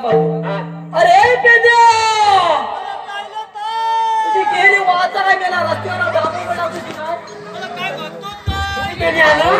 अरे तुझी गेली वाचा गेला रस्त्यावर डाबू बेटा तुझी काय तुझी गेली आहे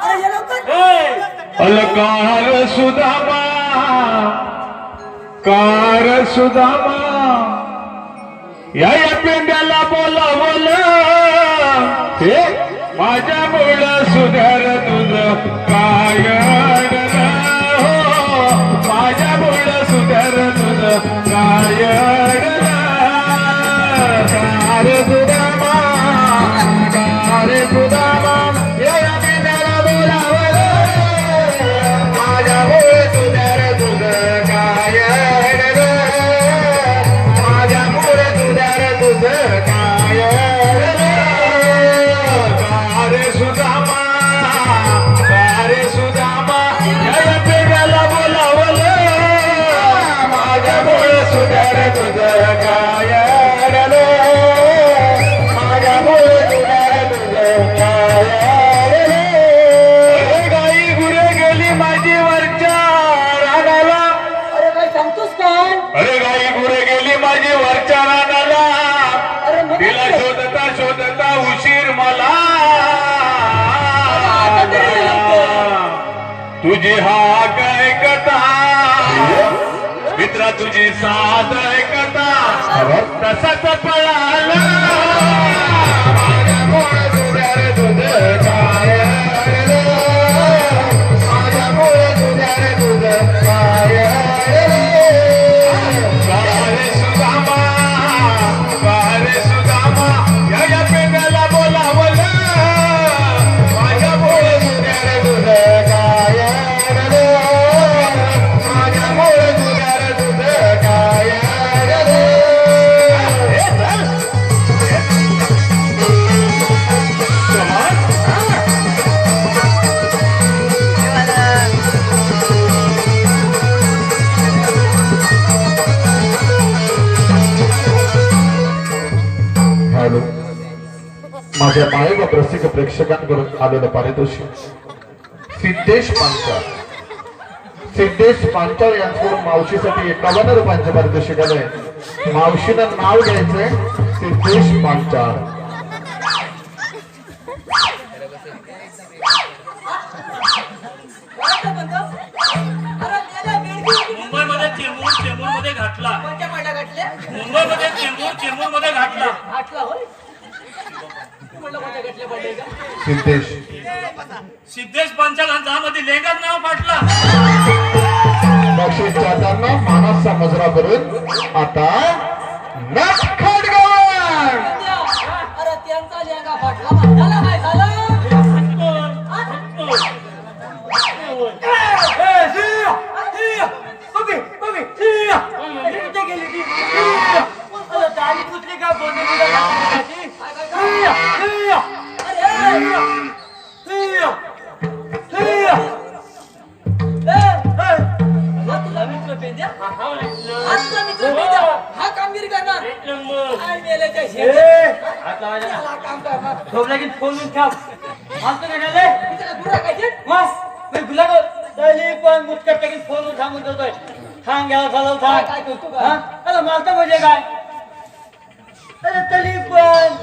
अरे ये लवकर. अलकार सुदामा कार सुदामा या या पेंड्याला बोलावलं. हे माझ्या मुळ सुधार तुझ काय तिला शोधता शोधता उशीर मला. तुझी हा काय कथा मित्रा तुझी साथ आहे कथा तसंच पळाला. माझ्या हॅलो माझ्या माय व रसिक प्रेक्षकांकडून आलेलं पारितोषिक. सिद्धेश पांचाळ सिद्धेश पांचाळ यांच्याकडून मावशीसाठी एकावन्न रुपयांचे पारितोषिक आलंय. मावशीनं नाव घ्यायचंय सिद्धेश पांचाळ. मुंबईमध्ये चेंबूर चेंबूरमध्ये घातला मुंबईमध्ये चेंबूर चेंबूरमध्ये घातला आठला होय. सिद्धेश. सिद्धेश पंचालांचा मध्ये नाव पाटला बक्षीस जाताना मानसचा मुजरा करून आता नट. करणार त्याला गुरा काय ते? काय काय करतो का म्हणजे काय अरे तरी पण.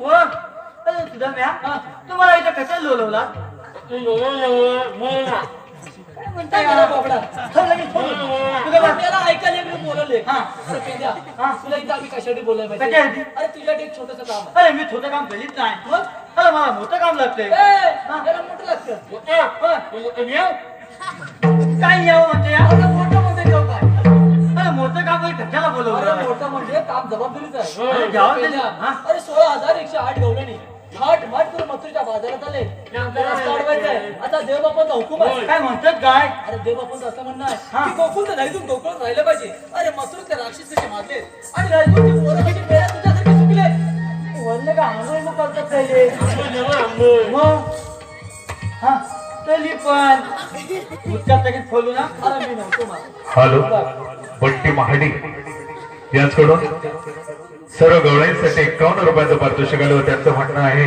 हो? अरे तुझा म्या? तुम्हाला इथं कसं लोलवला काय म्हणताय मला बाबडा. लगेच ऐकायला बोलवले. हा. हा. तुला आम्ही कशासाठी बोलायला कशासाठी? पाहिजे अरे तुझ्यासाठी एक छोटस काम आहे. अरे मी छोटं काम करीत नाही. मग? अरे मला मोठं काम लागतंय. ए, त्याला मोठं लागतं. काय यावं म्हणते या? अरे बोलवलं. मोठं म्हणजे काम जबाबदारीच आहे. अरे जबाबदारी? हा? अरे सोळा हजार एकशे आठ गवळणी. थाट माट करून मथुरीच्या बाजारात आले. रस्ता आता देवबापांचा हुकूम आहे. काय म्हणतात काय अरे देवबापांचं असं म्हणणं हा. आहे. की गोकुळ तर राहिजून गोकुळात राहिलं पाहिजे. अरे मथुरीतले राक्षस कसे मारले? आणि राजपूतची पोरं कशी मेल्या तुझ्यासारखे चुकले. म्हणलं का आंघोळ मग करतात पहिले? मग? हा. हॅलो बट्टी महाडी. याचकडून सर्व गवळ्यांसाठी एकावन्न रुपयाचं पारितोषिक आलं त्यांचं म्हणणं आहे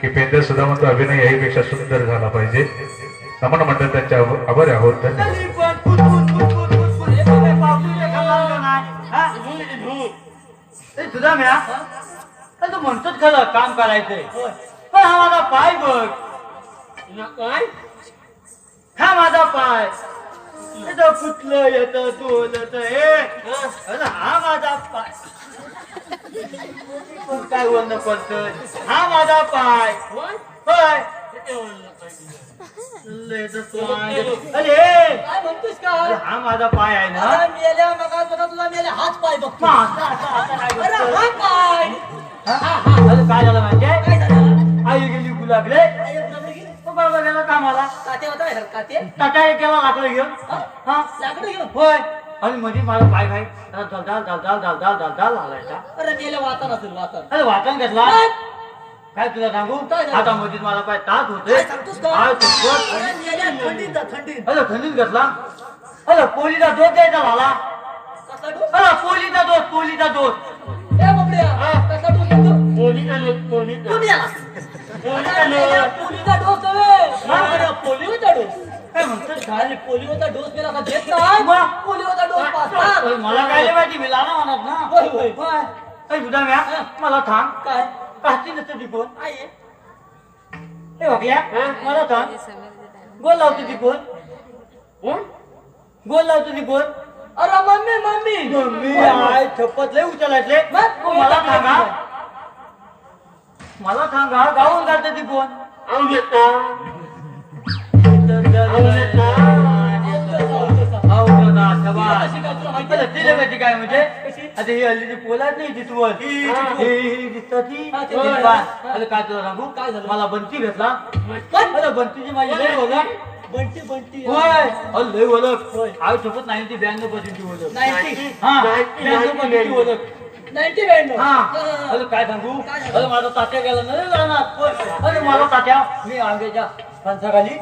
की पेंद्र सुदामाचा अभिनय याहीपेक्षा सुंदर झाला पाहिजे. आपण म्हणतात त्यांच्या आभार आहोत. तुझा तरी म्या तू म्हणतोच खरं काम करायचंय. पण हा माझा पाय बघ. काय? हा माझा पाय. येतं कुठलं येतं डोलत हे. हा? हा माझा पाय. काय बोलणं पडतं हा माझा पाय. पाय. अरे काय म्हणतोस काय हा माझा पाय आहे ना? अरे मेल्या मग तुला तुला मेल्या. हाच पाय बघतो अरे? हा पाय. हा? अरे काय झालं झालं? आई गेली गुलाबले आई आपल्याकडे गेली. तो बाबा गेला कामाला? काते होता काते? टाटा केला लाकडं घेऊन हा? लाकडं घेऊन? होय. आणि मध्ये माझा पाय खाय दलदाल दलदाल दलदाल दलदाल हालायचा अरे मेल्या वाता नसेल वाता अरे वाटण घेतला? काय? तुला सांगू? काय? आता मध्ये मला पाय तास होते काय. अरे थंडीत घेतला? अरे पोलीचा डोस द्यायचा झाला. अरे पोलीचा डोस पोलीचा कसला डोस घेतो पोलीचा डोस पोलीचा पोलिओचा डोस हवे पोलिओचा डोस काय पोलिओचा डोस का देत नाही पोलिओचा डोस मला काय माहिती मी लहान म्हणत ना होय होय होय मला थांब. काय आई हे मला थांब गोल लावतो ती कोण गोल लावतो ती कोण अरे मम्मी मम्मी मम्मी आय छप्पत लय उचलायचे मला सांगा मला सांगा गाऊन घालतं ती कोण? काय म्हणजे? आता ही नाही तिथवर ती. अरे काय तुला सांगू? काय झालं? मला बंती भेटला? अरे बंतीची माझी लय ओळख. बंटी बंटी. होय. अरे लय सोबत ब्याण्णव पर्सेंटची ओळख. नाईन्टी. हा. ब्याण्णव पर्सेंटची ओळख. नाईन्टी ब्याण्णव हा. अरे काय सांगू? अरे माझा तात्या गेला ना रे रानात अरे मला तात्या मी आंब्याच्या फणसाखाली.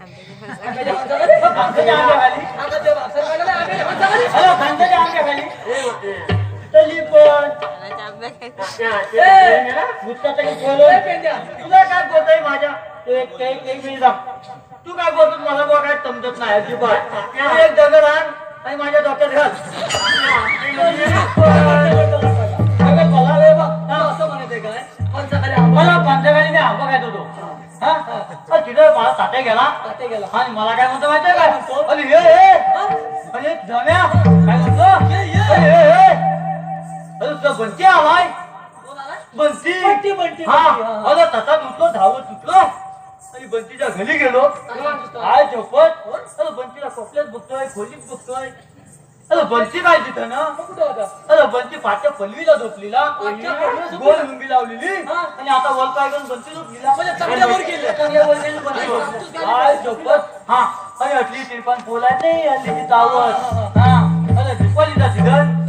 आंब्याच्या फणसाखाली? आंब्याच्या आंब्याखाली आंब्याच्या फणसाखाली, आंब्याच्या फणसाखाली? अरे फणसाच्या आंब्याखाली तरी पण. बोलून. तुला काय बोलतोय माझ्या? तू एक एक एक मिनिट थांब. तू काय बोलतो मला बुवा काय समजत नाही अजिबात. तू एक दगड आण आणि माझ्या डोक्यात घाल. फणसाखाली आंबा. मला पंचगाडी मी आंबा हा? अरे तिथं मला तात्या गेला. तात्या गेला. आणि मला काय म्हणतो माहितीये काय? म्हणतो? अरे हे? अरे जम्या काय म्हणतो. अरे हे अरे तुझा बंटी आलाय? बंटी. बंटी, बंटी, हा. अरे तसा तुटलो धावत तुटलो आणि बंटीच्या घरी गेलो. काय झोपत. अरे बंटीला कोपल्यात बघतोय? खोलीत बघतोय. अरे बंटी काय तिथं ना कुठं होता? अरे बंटी झोपलीला झोपली? गोल मुंगी लावलेली हा. आणि आता वर पाय घेऊन बंटी झोपलीला म्हणजे चांगल्यावर गेली. चांगल्यावर गेली बंटी. काय झोपत हा आणि असली तिरपान बोलाय नाही हल्लीची चावत हा अरे सीझन कसलं?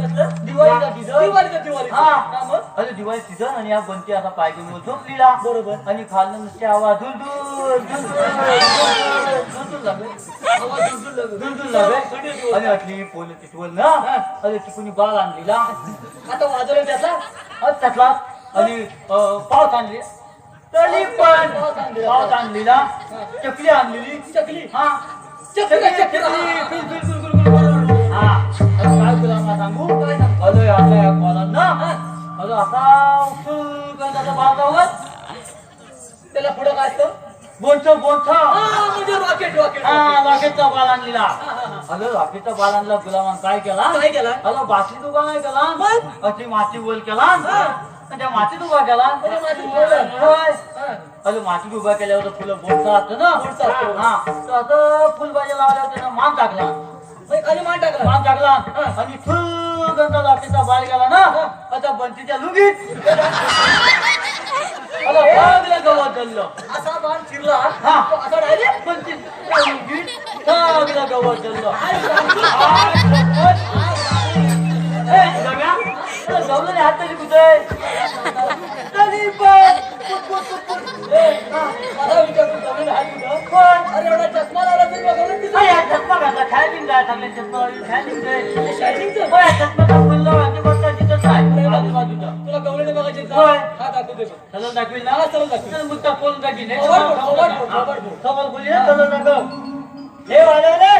दिवाळीचा सीझन दिवाळीचं, दिवाळीचं. हा. मग? अरे दिवाळी सीझन आणि या बंटी असा पाय घेऊन झोपलीला बरोबर. आणि खाल्लं नुसते आवाज लागले. धुलधुल लागले. आणि असली पोल तिथवर ना? अरे तिकडून बाल आणलीला. आता वाजवलं त्याचा? त्यातला. आणि पावस आणली. तरी पण. पावस आणलेला. चकली आणलेली. चकली? हा. चकली चकली? काय मला सांगू काय सांगू? अरे आता या कॉलांना अरे असा उचल काय त्याचा लावत त्याला पुढं काय असतं बोलच बोलच हा, म्हणजे रॉकेट रॉकेट हा रॉकेटचा बाल आणलेला हा, हा. अरे रॉकेटचा बाल आणला गुलामान काय केला काय केला? अरे बाटली उभा नाही केला? अशी माती बोल केला त्या मातीत उभा केला. हा. अरे मातीत उभा केल्यावर फुलं बोलता असतं ना असतं. हा तर आता फुलभाज्या लावल्यावर त्यानं मान टाकला खाली मान टाकला मान टाकला आणि फुल लाकडीचा बाल गेला ना आता बंतीच्या लुगीत सगळं गवत जळलं. असा बाण चिरला हा. असा डायरेक्ट बंतीच्या लुगीत सगळं गवत तुला जवळ नाही हात तरी कुठे? तुला गवळीने बघायचे हा दाखवते बघ. चला ना हा, दाखवी दाखवील. चल, मुद्दा बोलून दाखवील खबर बोल. बोलली ना, चला दाखव. हे वाजवले.